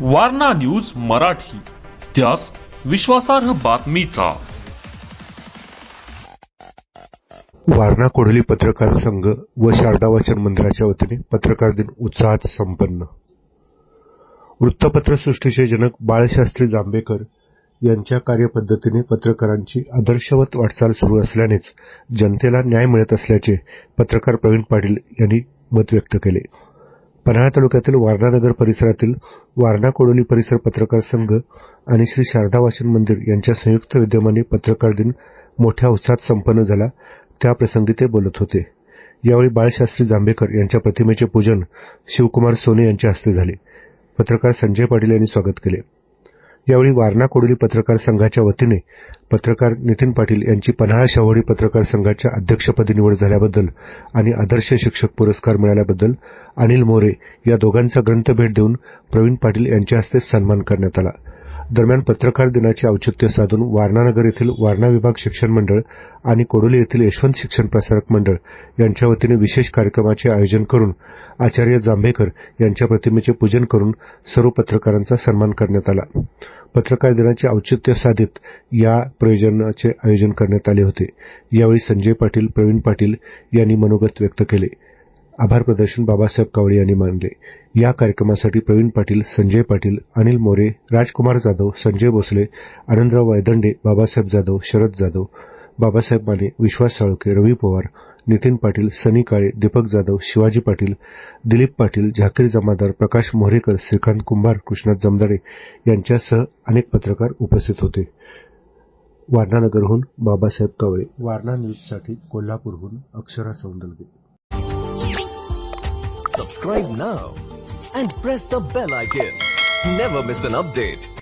Warna news Marathi. त्यास विश्वासार्ह बातमीचा. वारणा कोढली पत्रकार संघ व शारदा वाचन मंदिराच्या वतीने पत्रकार दिन उत्साहात संपन्न. वृत्तपत्रसृष्टीचे जनक बाळशास्त्री जांभेकर यांच्या कार्यपद्धतीने पत्रकारांची आदर्शवत वाटचाल सुरू असल्यानेच जनतेला न्याय मिळत असल्याचे पत्रकार प्रवीण पाटील यांनी मत व्यक्त केले. पन्हाळा तालुक्यातील वारणानगर परिसरातील वारणा कोडोली परिसर पत्रकार संघ आणि श्री शारदा वाचन मंदिर यांच्या संयुक्त विद्यमाने पत्रकार दिन मोठ्या उत्साहात संपन्न झाला. त्याप्रसंगी ते बोलत होते. यावेळी बाळशास्त्री जांभेकर यांच्या प्रतिमेचे पूजन शिवकुमार सोने यांच्या हस्ते झाले. पत्रकार संजय पाटील यांनी स्वागत केले. यावेळी वारणा कोडोली पत्रकार संघाच्या वतीने पत्रकार नितीन पाटील यांची पन्हाळा शहावडी पत्रकार संघाच्या अध्यक्षपदी निवड झाल्याबद्दल आणि आदर्श शिक्षक पुरस्कार मिळाल्याबद्दल अनिल मोरे या दोघांचा ग्रंथ भेट देऊन प्रवीण पाटील यांच्या हस्ते सन्मान करण्यात आला. दरम्यान पत्रकार दिनाचे औचित्य साधून वारणानगर येथील वारणा विभाग शिक्षण मंडळ आणि कोडोली येथील यशवंत शिक्षण प्रसारक मंडळ यांच्या वतीने विशेष कार्यक्रमाचे आयोजन करून आचार्य जांभेकर यांच्या प्रतिमेचे पूजन करून सर्व पत्रकारांचा सन्मान करण्यात आला. पत्रकार दिनाचे औचित्य साधित या प्रयोजनाचे आयोजन करण्यात आले होते. यावेळी संजय पाटील प्रवीण पाटील यांनी मनोगत व्यक्त केले. आभार प्रदर्शन बाबासाहेब कावळे यांनी मानले. या कार्यक्रमासाठी प्रवीण पाटील संजय पाटील अनिल मोरे राजकुमार जाधव संजय भोसले आनंदराव वायदंडे बाबासाहेब जाधव शरद जाधव बाबासाहेब माने विश्वास साळुके रवी पवार नितीन पाटील सनी काळे दीपक जाधव शिवाजी पाटील दिलीप पाटील झाकीर जमादार प्रकाश मोहरेकर श्रीकांत कुंभार कृष्णात जमदारे यांच्यासह अनेक पत्रकार उपस्थित होते. वारणानगरहून बाबासाहेब कावळे वारणा न्यूजसाठी कोल्हापूरहून Akshara Soundalage subscribe now and press the bell icon never miss an update